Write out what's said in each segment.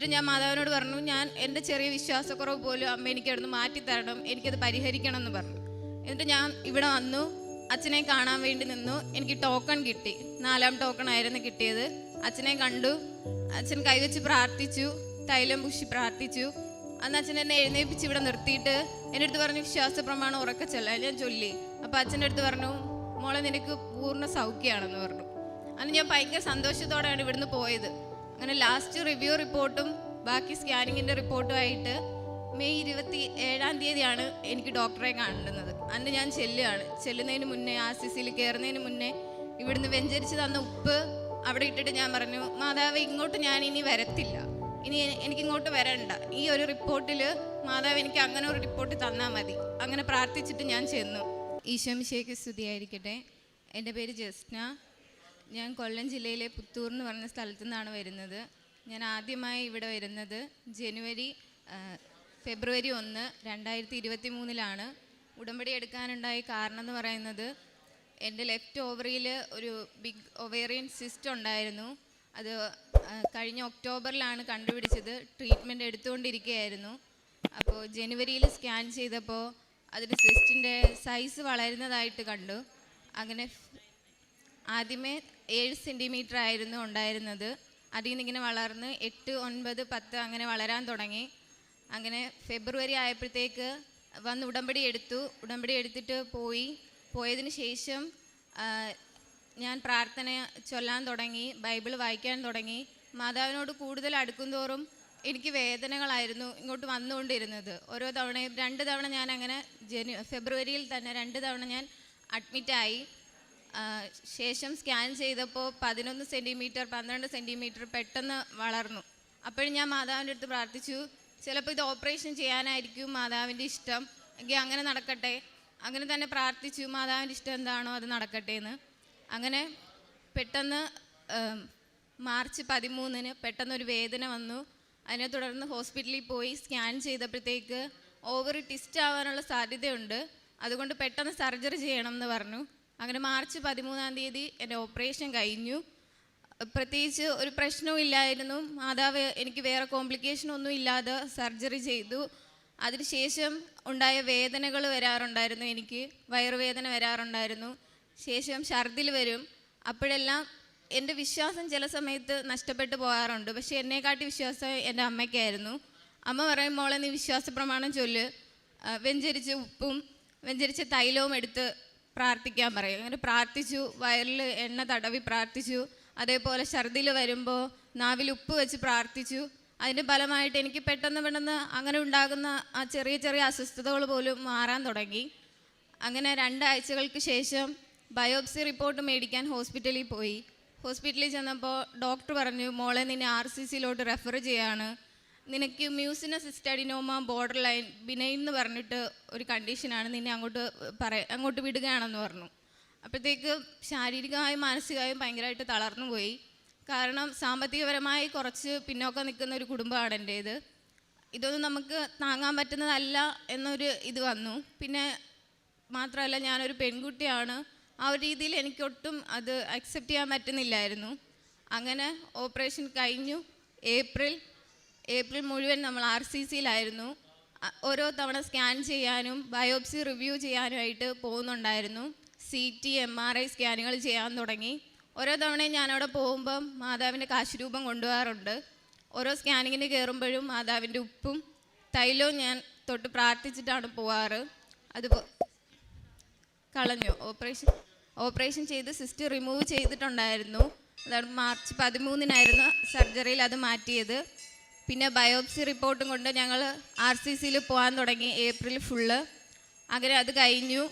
എന്നിട്ട് ഞാൻ മാതാവിനോട് പറഞ്ഞു ഞാൻ എന്റെ ചെറിയ വിശ്വാസക്കുറവ് പോലും അമ്മ എനിക്ക് അവിടുന്ന് മാറ്റി തരണം എനിക്കത് പരിഹരിക്കണം എന്ന് പറഞ്ഞു. എന്നിട്ട് ഞാൻ ഇവിടെ വന്നു അച്ഛനെ കാണാൻ വേണ്ടി നിന്നു. എനിക്ക് ടോക്കൺ കിട്ടി. നാലാം ടോക്കൺ ആയിരുന്നു കിട്ടിയത്. അച്ഛനെ കണ്ടു. അച്ഛൻ കൈവച്ച് പ്രാർത്ഥിച്ചു. തൈലം പുഷി പ്രാർത്ഥിച്ചു. അന്ന് അച്ഛൻ എന്നെ എഴുന്നേൽപ്പിച്ച് ഇവിടെ നിർത്തിയിട്ട് എന്റെ അടുത്ത് പറഞ്ഞു വിശ്വാസ പ്രമാണം ഉറക്കെ ചെല്ലാൻ ഞാൻ ചൊല്ലി. അപ്പോൾ അച്ഛന്റെ അടുത്ത് പറഞ്ഞു മോളെ നിനക്ക് പൂർണ സൗഖ്യമാണെന്ന് പറഞ്ഞു. അന്ന് ഞാൻ ഭയങ്കര സന്തോഷത്തോടെയാണ് ഇവിടുന്ന് പോയത്. അങ്ങനെ ലാസ്റ്റ് റിവ്യൂ റിപ്പോർട്ടും ബാക്കി സ്കാനിങ്ങിന്റെ റിപ്പോർട്ടുമായിട്ട് മെയ് ഇരുപത്തി ഏഴാം തീയതിയാണ് എനിക്ക് ഡോക്ടറെ കാണേണ്ടുന്നത് അന്ന് ഞാൻ ചെല്ലുകയാണ്. ചെല്ലുന്നതിന് മുന്നേ ആർ സി സിയിൽ കയറുന്നതിന് മുന്നേ ഇവിടുന്ന് വെഞ്ചരിച്ച് തന്ന ഉപ്പ് അവിടെ ഇട്ടിട്ട് ഞാൻ പറഞ്ഞു മാതാവ് ഇങ്ങോട്ട് ഞാൻ ഇനി വരത്തില്ല. ഇനി എനിക്കിങ്ങോട്ട് വരണ്ട. ഈ ഒരു റിപ്പോർട്ടിൽ മാതാവ് എനിക്ക് അങ്ങനെ ഒരു റിപ്പോർട്ട് തന്നാൽ മതി. അങ്ങനെ പ്രാർത്ഥിച്ചിട്ട് ഞാൻ ചെന്നു. ഈശോമിശേക്ക് സ്തുതിയായിരിക്കട്ടെ. എന്റെ പേര് ജസ്ന. ഞാൻ കൊല്ലം ജില്ലയിലെ പുത്തൂർ എന്ന് പറഞ്ഞ സ്ഥലത്തു നിന്നാണ് വരുന്നത്. ഞാൻ ആദ്യമായി ഇവിടെ വരുന്നത് ജനുവരി ഫെബ്രുവരി ഒന്ന് രണ്ടായിരത്തി ഇരുപത്തി മൂന്നിലാണ് ഉടമ്പടി എടുക്കാനുണ്ടായ കാരണം എന്ന് പറയുന്നത് എന്റെ ലെഫ്റ്റ് ഓവറിയിൽ ഒരു ബിഗ് ഒവേറിയൻ സിസ്റ്റ് ഉണ്ടായിരുന്നു. അത് കഴിഞ്ഞ ഒക്ടോബറിലാണ് കണ്ടുപിടിച്ചത്. ട്രീറ്റ്മെന്റ് എടുത്തുകൊണ്ടിരിക്കുകയായിരുന്നു. അപ്പോൾ ജനുവരിയിൽ സ്കാൻ ചെയ്തപ്പോൾ അതിന്റെ സിസ്റ്റിന്റെ സൈസ് വളരുന്നതായിട്ട് കണ്ടു. അങ്ങനെ ആദ്യമേ ഏഴ് സെന്റിമീറ്റർ ആയിരുന്നു ഉണ്ടായിരുന്നത്. അതിൽ നിന്ന് ഇങ്ങനെ വളർന്ന് എട്ട് ഒൻപത് പത്ത് അങ്ങനെ വളരാൻ തുടങ്ങി. അങ്ങനെ ഫെബ്രുവരി ആയപ്പോഴത്തേക്ക് വന്ന് ഉടമ്പടി എടുത്തു. ഉടമ്പടി എടുത്തിട്ട് പോയി. പോയതിന് ശേഷം ഞാൻ പ്രാർത്ഥന ചൊല്ലാൻ തുടങ്ങി ബൈബിൾ വായിക്കാൻ തുടങ്ങി. മാതാവിനോട് കൂടുതൽ അടുക്കുന്തോറും എനിക്ക് വേദനകളായിരുന്നു ഇങ്ങോട്ട് വന്നുകൊണ്ടിരുന്നത്. ഓരോ തവണയും രണ്ട് തവണ ഞാൻ അങ്ങനെ ജനു ഫെബ്രുവരിയിൽ തന്നെ രണ്ട് തവണ ഞാൻ അഡ്മിറ്റായി ശേഷം സ്കാൻ ചെയ്തപ്പോൾ പതിനൊന്ന് സെന്റിമീറ്റർ പന്ത്രണ്ട് സെന്റിമീറ്റർ പെട്ടെന്ന് വളർന്നു. അപ്പോഴും ഞാൻ മാതാവിന്റെ അടുത്ത് പ്രാർത്ഥിച്ചു ചിലപ്പോൾ ഇത് ഓപ്പറേഷൻ ചെയ്യാനായിരിക്കും മാതാവിന്റെ ഇഷ്ടം. എങ്കിൽ അങ്ങനെ നടക്കട്ടെ. അങ്ങനെ തന്നെ പ്രാർത്ഥിച്ചു മാതാവിന്റെ ഇഷ്ടം എന്താണോ അത് നടക്കട്ടെ എന്ന് അങ്ങനെ പെട്ടെന്ന് മാർച്ച് പതിമൂന്നിന് പെട്ടെന്നൊരു വേദന വന്നു. അതിനെ തുടർന്ന് ഹോസ്പിറ്റലിൽ പോയി സ്കാൻ ചെയ്തപ്പോഴത്തേക്ക് ഓവർ ടിസ്റ്റ് ആവാനുള്ള സാധ്യതയുണ്ട്. അതുകൊണ്ട് പെട്ടെന്ന് സർജറി ചെയ്യണം എന്ന് പറഞ്ഞു. അങ്ങനെ മാർച്ച് പതിമൂന്നാം തീയതി എന്റെ ഓപ്പറേഷൻ കഴിഞ്ഞു. പ്രത്യേകിച്ച് ഒരു പ്രശ്നവും ഇല്ലായിരുന്നു. മാതാവ് എനിക്ക് വേറെ കോംപ്ലിക്കേഷൻ ഒന്നും ഇല്ലാതെ സർജറി ചെയ്തു. അതിനുശേഷം ഉണ്ടായ വേദനകൾ വരാറുണ്ടായിരുന്നു എനിക്ക്. വയറുവേദന വരാറുണ്ടായിരുന്നു. ശേഷം ഛർദിൽ വരും. അപ്പോഴെല്ലാം എന്റെ വിശ്വാസം ചില സമയത്ത് നഷ്ടപ്പെട്ടു പോകാറുണ്ട്. പക്ഷേ എന്നെക്കാട്ടി വിശ്വാസം എന്റെ അമ്മയ്ക്കായിരുന്നു. അമ്മ പറയും മോളെ നീ വിശ്വാസ പ്രമാണം ചൊല്ല് വെഞ്ചരിച്ച ഉപ്പും വെഞ്ചരിച്ച തൈലവും എടുത്ത് പ്രാർത്ഥിക്കാൻ പറയും. അങ്ങനെ പ്രാർത്ഥിച്ചു വയറിൽ എണ്ണ തടവി പ്രാർത്ഥിച്ചു. അതേപോലെ ഛർദിൽ വരുമ്പോൾ നാവിൽ ഉപ്പ് വെച്ച് പ്രാർത്ഥിച്ചു. അതിന്റെ ഫലമായിട്ട് എനിക്ക് പെട്ടെന്ന് പെട്ടെന്ന് അങ്ങനെ ഉണ്ടാകുന്ന ആ ചെറിയ ചെറിയ അസ്വസ്ഥതകൾ പോലും മാറാൻ തുടങ്ങി. അങ്ങനെ രണ്ടാഴ്ചകൾക്ക് ശേഷം ബയോപ്സി റിപ്പോർട്ട് മേടിക്കാൻ ഹോസ്പിറ്റലിൽ പോയി. ഹോസ്പിറ്റലിൽ ചെന്നപ്പോൾ ഡോക്ടർ പറഞ്ഞു മോളെ നിന്നെ ആർ സി സിയിലോട്ട് റെഫർ ചെയ്യാണ്. നിനക്ക് mucinous cystadenoma border line benign എന്ന് പറഞ്ഞിട്ട് ഒരു കണ്ടീഷനാണ് നിന്നെ അങ്ങോട്ട് പറ അങ്ങോട്ട് വിടുകയാണെന്ന് പറഞ്ഞു. അപ്പോഴത്തേക്ക് ശാരീരികമായും മാനസികമായും ഭയങ്കരമായിട്ട് തളർന്നു പോയി. കാരണം സാമ്പത്തികപരമായി കുറച്ച് പിന്നോക്കം നിൽക്കുന്ന ഒരു കുടുംബമാണ് എന്റേത്. ഇതൊന്നും നമുക്ക് താങ്ങാൻ പറ്റുന്നതല്ല എന്നൊരു ഇത് വന്നു. പിന്നെ മാത്രമല്ല ഞാനൊരു പെൺകുട്ടിയാണ്. ആ ഒരു രീതിയിൽ എനിക്കൊട്ടും അത് അക്സെപ്റ്റ് ചെയ്യാൻ പറ്റുന്നില്ലായിരുന്നു. അങ്ങനെ ഓപ്പറേഷൻ കഴിഞ്ഞു. ഏപ്രിൽ ഏപ്രിൽ മുഴുവൻ നമ്മൾ ആർ സി സിയിലായിരുന്നു. ഓരോ തവണ സ്കാൻ ചെയ്യാനും ബയോപ്സി റിവ്യൂ ചെയ്യാനുമായിട്ട് പോകുന്നുണ്ടായിരുന്നു. C T M R I സ്കാനുകൾ ചെയ്യാൻ തുടങ്ങി. ഓരോ തവണയും ഞാനവിടെ പോകുമ്പം മാതാവിന്റെ കാശുരൂപം കൊണ്ടുപോകാറുണ്ട്. ഓരോ സ്കാനിങ്ങിന് കയറുമ്പോഴും മാതാവിന്റെ ഉപ്പും തൈലവും ഞാൻ തൊട്ട് പ്രാർത്ഥിച്ചിട്ടാണ് പോവാറ് അതുപോ കളഞ്ഞു. ഓപ്പറേഷൻ ഓപ്പറേഷൻ ചെയ്ത് സിസ്റ്റ് റിമൂവ് ചെയ്തിട്ടുണ്ടായിരുന്നു. അതാണ് മാർച്ച് പതിമൂന്നിനായിരുന്നു സർജറിയിൽ അത് മാറ്റിയത്. പിന്നെ ബയോപ്സി റിപ്പോർട്ടും കൊണ്ട് ഞങ്ങൾ ആർ സി സിയിൽ പോകാൻ തുടങ്ങി ഏപ്രിൽ ഫുള്ള്. അങ്ങനെ അത് കഴിഞ്ഞു.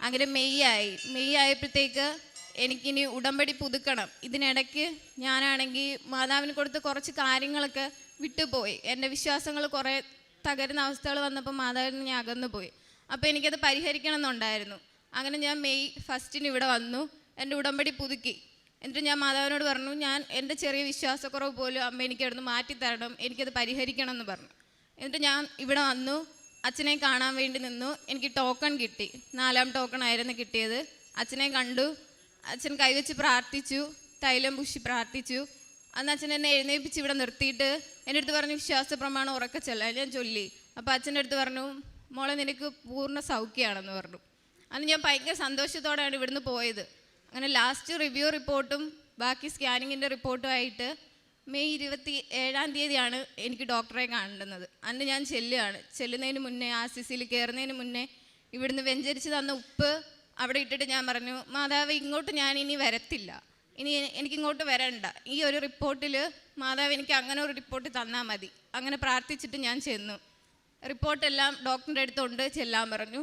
അങ്ങനെ മെയ് ആയി. മെയ് ആയപ്പോഴത്തേക്ക് എനിക്കിനി ഉടമ്പടി പുതുക്കണം. ഇതിനിടയ്ക്ക് ഞാനാണെങ്കിൽ മാതാവിന് കൊടുത്ത് കുറച്ച് കാര്യങ്ങളൊക്കെ വിട്ടുപോയി. എന്റെ വിശ്വാസങ്ങൾ കുറേ തകരുന്ന അവസ്ഥകൾ വന്നപ്പോൾ മാതാവിൽ ഞാൻ അകന്നു പോയി അപ്പോൾ എനിക്കത് പരിഹരിക്കണം എന്നുണ്ടായിരുന്നു അങ്ങനെ ഞാൻ മെയ് ഫസ്റ്റിന് ഇവിടെ വന്നു. എന്റെ ഉടമ്പടി പുതുക്കി. എന്നിട്ട് ഞാൻ മാതാവിനോട് പറഞ്ഞു ഞാൻ എന്റെ ചെറിയ വിശ്വാസക്കുറവ് പോലും അമ്മ എനിക്ക് അവിടുന്ന് മാറ്റി തരണം എനിക്കത് പരിഹരിക്കണം എന്ന് പറഞ്ഞു. എന്നിട്ട് ഞാൻ ഇവിടെ വന്നു അച്ഛനെ കാണാൻ വേണ്ടി നിന്നു. എനിക്ക് ടോക്കൺ കിട്ടി. നാലാം ടോക്കൺ ആയിരുന്നു കിട്ടിയത്. അച്ഛനെ കണ്ടു. അച്ഛൻ കൈവച്ച് പ്രാർത്ഥിച്ചു. തൈലം പുഷി പ്രാർത്ഥിച്ചു. അന്ന് അച്ഛൻ എന്നെ എഴുന്നേൽപ്പിച്ച് ഇവിടെ നിർത്തിയിട്ട് എന്റെ അടുത്ത് പറഞ്ഞു വിശ്വാസ പ്രമാണം ഉറക്കച്ചല്ല ഞാൻ ചൊല്ലി. അപ്പോൾ അച്ഛന്റെ അടുത്ത് പറഞ്ഞു മോളെ നിനക്ക് പൂർണ സൗഖ്യമാണെന്ന് പറഞ്ഞു. അന്ന് ഞാൻ ഭയങ്കര സന്തോഷത്തോടെയാണ് ഇവിടുന്ന് പോയത്. അങ്ങനെ ലാസ്റ്റ് റിവ്യൂ റിപ്പോർട്ടും ബാക്കി സ്കാനിങ്ങിന്റെ റിപ്പോർട്ടുമായിട്ട് മെയ് ഇരുപത്തി ഏഴാം തീയതിയാണ് എനിക്ക് ഡോക്ടറെ കാണേണ്ടുന്നത്. അന്ന് ഞാൻ ചെല്ലുകയാണ്. ചെല്ലുന്നതിന് മുന്നേ ആ സിസിയിൽ കയറുന്നതിന് മുന്നേ ഇവിടുന്ന് വെഞ്ചരിച്ച് തന്ന ഉപ്പ് അവിടെ ഇട്ടിട്ട് ഞാൻ പറഞ്ഞു മാതാവ് ഇങ്ങോട്ട് ഞാൻ ഇനി വരത്തില്ല. ഇനി എനിക്ക് ഇങ്ങോട്ട് വരണ്ട. ഈ ഒരു റിപ്പോർട്ടിൽ മാതാവ് എനിക്ക് അങ്ങനെ ഒരു റിപ്പോർട്ട് തന്നാൽ മതി. അങ്ങനെ പ്രാർത്ഥിച്ചിട്ട് ഞാൻ ചെന്നു. റിപ്പോർട്ടെല്ലാം ഡോക്ടറിന്റെ അടുത്തുണ്ട് ചെല്ലാൻ പറഞ്ഞു.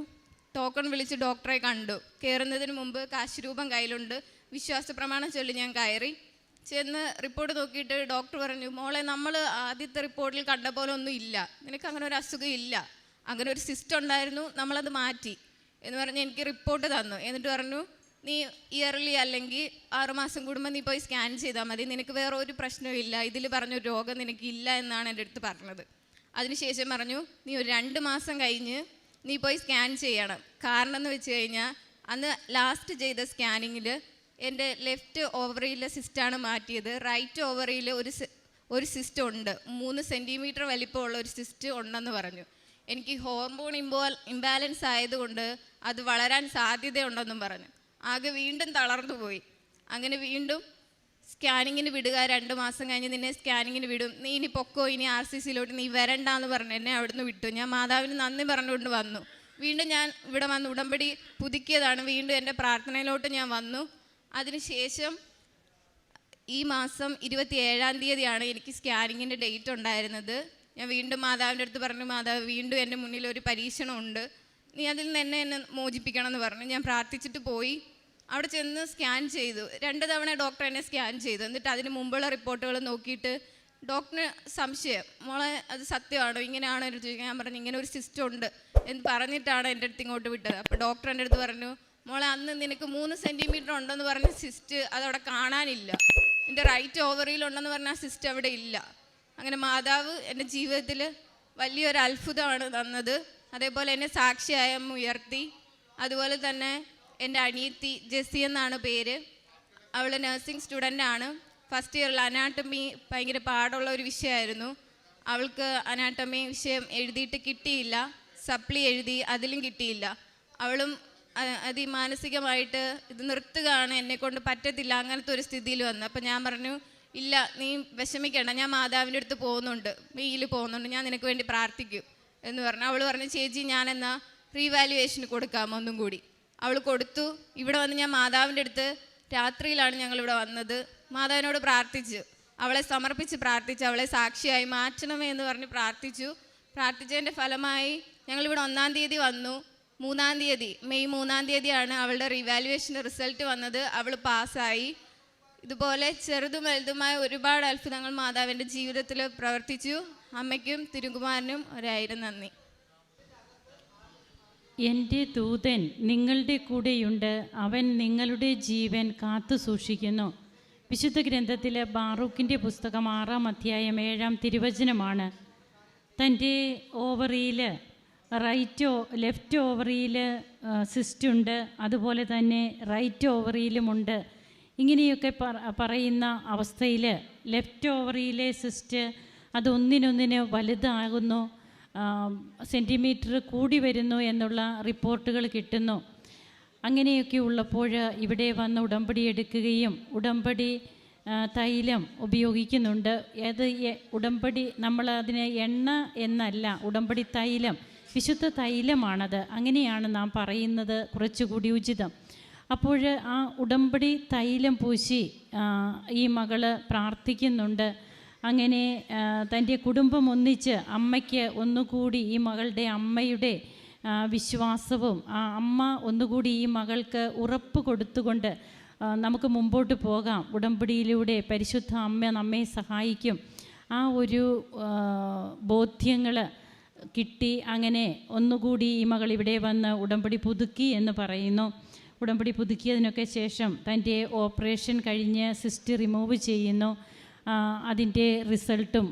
ടോക്കൺ വിളിച്ച് ഡോക്ടറെ കണ്ടു. കയറുന്നതിന് മുമ്പ് കാശ് രൂപം കയ്യിലുണ്ട്. വിശ്വാസ പ്രമാണം ചൊല്ലി ഞാൻ കയറി. ചെന്ന് റിപ്പോർട്ട് നോക്കിയിട്ട് ഡോക്ടർ പറഞ്ഞു മോളെ നമ്മൾ ആദ്യത്തെ റിപ്പോർട്ടിൽ കണ്ട പോലെ ഒന്നും ഇല്ല. നിനക്ക് അങ്ങനെ ഒരു അസുഖം ഇല്ല. അങ്ങനെ ഒരു സിസ്റ്റം ഉണ്ടായിരുന്നു. നമ്മളത് മാറ്റി. എന്ന് പറഞ്ഞ് എനിക്ക് റിപ്പോർട്ട് തന്നു. എന്നിട്ട് പറഞ്ഞു നീ ഇയർലി അല്ലെങ്കിൽ ആറുമാസം കൂടുമ്പോൾ നീ പോയി സ്കാൻ ചെയ്താൽ മതി. നിനക്ക് വേറെ ഒരു പ്രശ്നവും ഇല്ല. ഇതിൽ പറഞ്ഞ രോഗം നിനക്ക് ഇല്ല എന്നാണ് എന്റെ അടുത്ത് പറഞ്ഞത്. അതിനുശേഷം പറഞ്ഞു നീ ഒരു രണ്ട് മാസം കഴിഞ്ഞ് നീ പോയി സ്കാൻ ചെയ്യണം. കാരണം എന്ന് വെച്ച് കഴിഞ്ഞാൽ അന്ന് ലാസ്റ്റ് ചെയ്ത സ്കാനിങ്ങിൽ എന്റെ ലെഫ്റ്റ് ഓവറിയിലെ സിസ്റ്റാണ് മാറ്റിയത്. റൈറ്റ് ഓവറിയിൽ ഒരു ഒരു സിസ്റ്റ് ഉണ്ട്. മൂന്ന് സെന്റിമീറ്റർ വലിപ്പമുള്ള ഒരു സിസ്റ്റ് ഉണ്ടെന്ന് പറഞ്ഞു. എനിക്ക് ഹോർമോൺ ഇമ്പോ ഇംബാലൻസ് ആയതുകൊണ്ട് അത് വളരാൻ സാധ്യതയുണ്ടെന്നും പറഞ്ഞു. ആകെ വീണ്ടും തളർന്നു പോയി. അങ്ങനെ വീണ്ടും സ്കാനിങ്ങിന് വിടുക രണ്ട് മാസം കഴിഞ്ഞ് നിന്നെ സ്കാനിങ്ങിന് വിടും. നീ ഇനി പൊക്കോ ഇനി ആർ സി സിയിലോട്ട് നീ വരണ്ടെന്ന് പറഞ്ഞു എന്നെ അവിടുന്ന് വിട്ടു. ഞാൻ മാതാവിന് നന്ദി പറഞ്ഞുകൊണ്ട് വന്നു. വീണ്ടും ഞാൻ ഇവിടെ വന്ന് ഉടമ്പടി പുതുക്കിയതാണ്. വീണ്ടും എന്റെ പ്രാർത്ഥനയിലോട്ട് ഞാൻ വന്നു. അതിനുശേഷം ഈ മാസം ഇരുപത്തി ഏഴാം തീയതിയാണ് എനിക്ക് സ്കാനിങ്ങിന്റെ ഡേറ്റ് ഉണ്ടായിരുന്നത്. ഞാൻ വീണ്ടും മാതാവിന്റെ അടുത്ത് പറഞ്ഞു മാതാവ് വീണ്ടും എന്റെ മുന്നിൽ ഒരു പരീക്ഷണമുണ്ട്. നീ അതിൽ നിന്ന് എന്നെ എന്നെ മോചിപ്പിക്കണം എന്ന് പറഞ്ഞു. ഞാൻ പ്രാർത്ഥിച്ചിട്ട് പോയി. അവിടെ ചെന്ന് സ്കാൻ ചെയ്തു. രണ്ട് തവണ ഡോക്ടർ എന്നെ സ്കാൻ ചെയ്തു. എന്നിട്ട് അതിന് മുമ്പുള്ള റിപ്പോർട്ടുകൾ നോക്കിയിട്ട് ഡോക്ടറിന് സംശയം. മോളെ അത് സത്യമാണോ? ഇങ്ങനെയാണോ എന്ന് ചോദിക്കാൻ ഞാൻ പറഞ്ഞു ഇങ്ങനെ ഒരു സിസ്റ്റം ഉണ്ട് എന്ന് പറഞ്ഞിട്ടാണ് എന്റെ അടുത്ത് ഇങ്ങോട്ട് വിട്ടത്. അപ്പോൾ ഡോക്ടർ എന്റെ അടുത്ത് പറഞ്ഞു മോളെ അന്ന് നിനക്ക് മൂന്ന് സെന്റിമീറ്റർ ഉണ്ടെന്ന് പറഞ്ഞ സിസ്റ്റ് അതവിടെ കാണാനില്ല. എന്റെ റൈറ്റ് ഓവറിയിൽ ഉണ്ടെന്ന് പറഞ്ഞ ആ സിസ്റ്റ് അവിടെ ഇല്ല. അങ്ങനെ മാതാവ് എന്റെ ജീവിതത്തിൽ വലിയൊരു അത്ഭുതമാണ് തന്നത്. അതേപോലെ എന്നെ സാക്ഷിയായ ഉയർത്തി. അതുപോലെ തന്നെ എന്റെ അനിയത്തി ജെസ്സി എന്നാണ് പേര്. അവൾ നഴ്സിംഗ് സ്റ്റുഡന്റ് ആണ്. ഫസ്റ്റ് ഇയറിൽ അനാട്ടമി ഭയങ്കര പാടുള്ള ഒരു വിഷയമായിരുന്നു. അവൾക്ക് അനാട്ടമി വിഷയം എഴുതിയിട്ട് കിട്ടിയില്ല. സപ്ലി എഴുതി അതിലും കിട്ടിയില്ല. അവളും അതിമാനസികമായിട്ട് അതി മാനസികമായിട്ട് ഇത് നിർത്തുകയാണ്. എന്നെ കൊണ്ട് പറ്റത്തില്ല. അങ്ങനത്തെ ഒരു സ്ഥിതിയിൽ വന്നു. അപ്പം ഞാൻ പറഞ്ഞു ഇല്ല നീ വിഷമിക്കേണ്ട. ഞാൻ മാതാവിന്റെ അടുത്ത് പോകുന്നുണ്ട്. മെയ്യിൽ പോകുന്നുണ്ട്. ഞാൻ നിനക്ക് വേണ്ടി പ്രാർത്ഥിക്കും. എന്ന് പറഞ്ഞു. അവൾ പറഞ്ഞു ചേച്ചി ഞാനെന്നാ റീവാലുവേഷന് കൊടുക്കാം ഒന്നും കൂടി. അവൾ കൊടുത്തു. ഇവിടെ വന്ന് ഞാൻ മാതാവിന്റെ അടുത്ത് രാത്രിയിലാണ് ഞങ്ങൾ ഇവിടെ വന്നത്. മാതാവിനോട് പ്രാർത്ഥിച്ചു. അവളെ സമർപ്പിച്ച് പ്രാർത്ഥിച്ചു. അവളെ സാക്ഷിയായി മാറ്റണമേ എന്ന് പറഞ്ഞ് പ്രാർത്ഥിച്ചു. പ്രാർത്ഥിച്ചതിന്റെ ഫലമായി ഞങ്ങളിവിടെ ഒന്നാം തീയതി വന്നു. മൂന്നാം തീയതി മെയ് മൂന്നാം തീയതിയാണ് അവളുടെ റിവാലുവേഷന്റെ റിസൾട്ട് വന്നത്. അവൾ പാസ്സായി. ഇതുപോലെ ചെറുതും വലുതുമായ ഒരുപാട് അത്ഭുതങ്ങൾ മാതാവിന്റെ ജീവിതത്തിൽ പ്രവർത്തിച്ചു. അമ്മയ്ക്കും തിരുകുമാരനും ഒരായിരം നന്ദി. എന്റെ ദൂതൻ നിങ്ങളുടെ കൂടെയുണ്ട്. അവൻ നിങ്ങളുടെ ജീവൻ കാത്തു സൂക്ഷിക്കുന്നു. വിശുദ്ധ ഗ്രന്ഥത്തിലെ ബാറൂക്കിന്റെ പുസ്തകം ആറാം അധ്യായം ഏഴാം തിരുവചനമാണ്. തന്റെ ഓവറിയിൽ റൈറ്റ് ലെഫ്റ്റ് ഓവറിയിൽ സിസ്റ്റുണ്ട് അതുപോലെ തന്നെ റൈറ്റ് ഓവറിയിലുമുണ്ട് ഇങ്ങനെയൊക്കെ പറയുന്ന അവസ്ഥയിൽ ലെഫ്റ്റ് ഓവറിയിലെ സിസ്റ്റ് അത് ഒന്നിനൊന്നിന് വലുതാകുന്നു. സെന്റിമീറ്റർ കൂടി വരുന്നു എന്നുള്ള റിപ്പോർട്ടുകൾ കിട്ടുന്നു. അങ്ങനെയൊക്കെ ഉള്ളപ്പോൾ ഇവിടെ വന്ന് ഉടമ്പടി എടുക്കുകയും ഉടമ്പടി തൈലം ഉപയോഗിക്കുന്നുണ്ട്. ഏത് ഉടമ്പടി നമ്മൾ എണ്ണ എന്നല്ല ഉടമ്പടി തൈലം വിശുദ്ധ തൈലമാണത്. അങ്ങനെയാണ് നാം പറയുന്നത് കുറച്ചുകൂടി ഉചിതം. അപ്പോൾ ആ ഉടമ്പടി തൈലം പൂശി ഈ മകൾ പ്രാർത്ഥിക്കുന്നുണ്ട്. അങ്ങനെ തന്റെ കുടുംബം ഒന്നിച്ച് അമ്മയ്ക്ക് ഒന്നുകൂടി ഈ മകളുടെ അമ്മയുടെ വിശ്വാസവും ആ അമ്മ ഒന്നുകൂടി ഈ മകൾക്ക് ഉറപ്പ് കൊടുത്തുകൊണ്ട് നമുക്ക് മുമ്പോട്ട് പോകാം. ഉടമ്പടിയിലൂടെ പരിശുദ്ധ അമ്മ നമ്മെ സഹായിക്കും. ആ ഒരു ബോധ്യങ്ങൾ കിട്ടി. അങ്ങനെ ഒന്നുകൂടി ഈ മകൾ ഇവിടെ വന്ന് ഉടമ്പടി പുതുക്കി എന്ന് പറയുന്നു. ഉടമ്പടി പുതുക്കിയതിനൊക്കെ ശേഷം തന്റെ ഓപ്പറേഷൻ കഴിഞ്ഞ് സിസ്റ്റ് റിമൂവ് ചെയ്യുന്നു. അതിന്റെ റിസൾട്ടും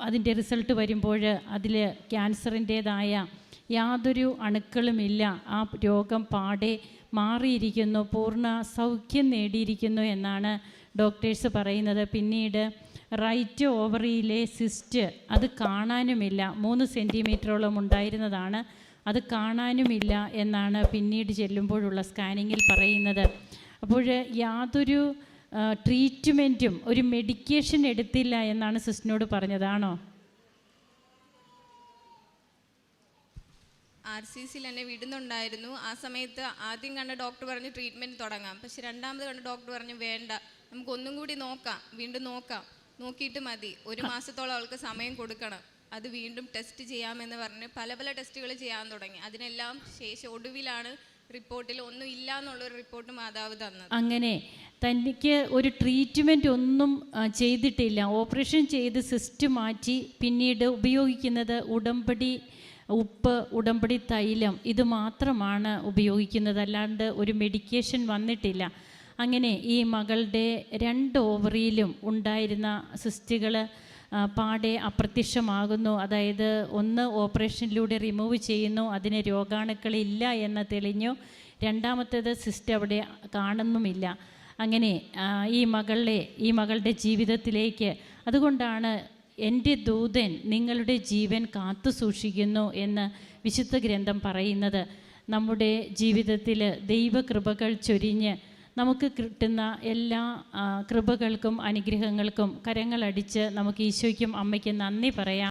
അതിന്റെ റിസൾട്ട് വരുമ്പോൾ അതിൽ ക്യാൻസറിന്റേതായ യാതൊരു അണുക്കളുമില്ല. ആ രോഗം പാടെ മാറിയിരിക്കുന്നു പൂർണ സൗഖ്യം നേടിയിരിക്കുന്നു എന്നാണ് ഡോക്ടേഴ്സ് പറയുന്നത്. പിന്നീട് റൈറ്റ് ഓവറിയിലെ സിസ്റ്റ് അത് കാണാനുമില്ല. മൂന്ന് സെന്റിമീറ്ററോളം ഉണ്ടായിരുന്നതാണ്. അത് കാണാനുമില്ല എന്നാണ് പിന്നീട് ചെല്ലുമ്പോഴുള്ള സ്കാനിങ്ങിൽ പറയുന്നത്. അപ്പോൾ യാതൊരു ട്രീറ്റ്മെന്റും ഒരു മെഡിക്കേഷൻ എടുത്തില്ല എന്നാണ് സിസ്റ്റിനോട് പറഞ്ഞതാണോ ആർ സി സിയിൽ എന്നെ വിടുന്നുണ്ടായിരുന്നു. ആ സമയത്ത് ആദ്യം കണ്ട ഡോക്ടർ പറഞ്ഞു ട്രീറ്റ്മെന്റ് തുടങ്ങാം. പക്ഷെ രണ്ടാമത് കണ്ട ഡോക്ടർ പറഞ്ഞു വേണ്ട. നമുക്കൊന്നും കൂടി നോക്കാം. വീണ്ടും നോക്കാം. നോക്കിയിട്ട് മതി. ഒരു മാസത്തോളം അവൾക്ക് സമയം കൊടുക്കണം. അത് വീണ്ടും ടെസ്റ്റ് ചെയ്യാമെന്ന് പറഞ്ഞ് പല പല ടെസ്റ്റുകൾ ചെയ്യാൻ തുടങ്ങി. അതിനെല്ലാം ശേഷം ഒടുവിലാണ് റിപ്പോർട്ടിൽ ഒന്നും ഇല്ല എന്നുള്ളൊരു റിപ്പോർട്ട് മാതാവ് തന്നത്. അങ്ങനെ തനിക്ക് ഒരു ട്രീറ്റ്മെന്റ് ഒന്നും ചെയ്തിട്ടില്ല. ഓപ്പറേഷൻ ചെയ്ത് സിസ്റ്റ് മാറ്റി പിന്നീട് ഉപയോഗിക്കുന്നത് ഉടമ്പടി ഉപ്പ് ഉടമ്പടി തൈലം. ഇത് മാത്രമാണ് ഉപയോഗിക്കുന്നത്. അല്ലാണ്ട് ഒരു മെഡിക്കേഷൻ വന്നിട്ടില്ല. അങ്ങനെ ഈ മകളുടെ രണ്ട് ഓവറിയിലും ഉണ്ടായിരുന്ന സിസ്റ്റുകൾ പാടെ അപ്രത്യക്ഷമാകുന്നു. അതായത് ഒന്ന് ഓപ്പറേഷനിലൂടെ റിമൂവ് ചെയ്യുന്നു. അതിന് രോഗാണുക്കളില്ല എന്ന് തെളിഞ്ഞു. രണ്ടാമത്തേത് സിസ്റ്റ് അവിടെ കാണുന്നുമില്ല. അങ്ങനെ ഈ മകളെ ഈ മകളുടെ ജീവിതത്തിലേക്ക്. അതുകൊണ്ടാണ് എന്റെ ദൂതൻ നിങ്ങളുടെ ജീവൻ കാത്തു സൂക്ഷിക്കുന്നു എന്ന് വിശുദ്ധ ഗ്രന്ഥം പറയുന്നത്. നമ്മുടെ ജീവിതത്തിൽ ദൈവകൃപകൾ ചൊരിഞ്ഞ് നമുക്ക് കിട്ടുന്ന എല്ലാ കൃപകൾക്കും അനുഗ്രഹങ്ങൾക്കും കരങ്ങളടിച്ച് നമുക്ക് ഈശോയ്ക്കും അമ്മയ്ക്കും നന്ദി പറയാം.